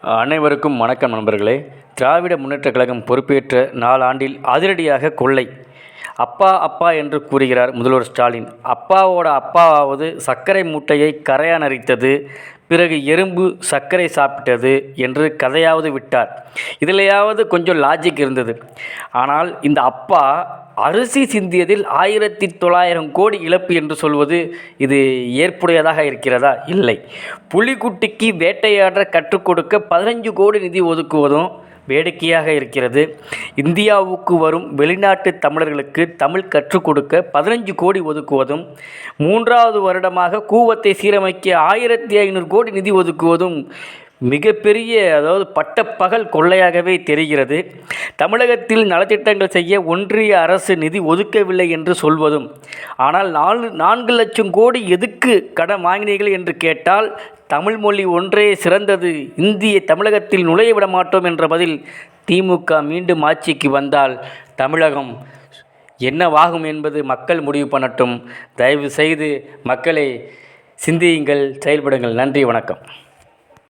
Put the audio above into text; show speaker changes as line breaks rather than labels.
அனைவருக்கும் வணக்கம் நண்பர்களே. திராவிட முன்னேற்றக் கழகம் பொறுப்பேற்ற நாலாண்டில் அதிரடியாக கொள்ளை. அப்பா அப்பா என்று கூறுகிறார் முதல்வர் ஸ்டாலின். அப்பாவோட அப்பாவாவது சர்க்கரை மூட்டையை கரையான் அரித்தது பிறகு எறும்பு சர்க்கரை சாப்பிட்டது என்று கதையாவது விட்டார். இதிலையாவது கொஞ்சம் லாஜிக் இருந்தது. ஆனால் இந்த அப்பா அரிசி சிந்தியதில் ஆயிரத்தி தொள்ளாயிரம் கோடி இழப்பு என்று சொல்வது இது ஏற்புடையதாக இருக்கிறதா? இல்லை. புலிக்குட்டிக்கு வேட்டையாட கற்றுக் கொடுக்க பதினஞ்சு கோடி நிதி ஒதுக்குவதும் வேடிக்கையாக இருக்கிறது. இந்தியாவுக்கு வரும் வெளிநாட்டு தமிழர்களுக்கு தமிழ் கற்றுக் கொடுக்க பதினஞ்சு கோடி ஒதுக்குவதும் மூன்றாவது வருடமாக கூவத்தை சீரமைக்க ஆயிரத்தி ஐநூறு கோடி நிதி ஒதுக்குவதும் மிகப்பெரிய அதாவது பட்டப்பகல் கொள்ளையாகவே தெரிகிறது. தமிழகத்தில் நலத்திட்டங்கள் செய்ய ஒன்றிய அரசு நிதி ஒதுக்கவில்லை என்று சொல்வதும் ஆனால் நாலு நான்கு லட்சம் கோடி எதுக்கு கடன் வாங்கினீர்கள் என்று கேட்டால் தமிழ் மொழி ஒன்றே சிறந்தது இந்திய தமிழகத்தில் நுழைய விட மாட்டோம் என்ற பதில் திமுக மீண்டும் ஆட்சிக்கு வந்தால் தமிழகம் என்னவாகும் என்பது மக்கள் முடிவு பண்ணட்டும். தயவு செய்து மக்களை சிந்தியுங்கள் செயல்படுங்கள். நன்றி வணக்கம்.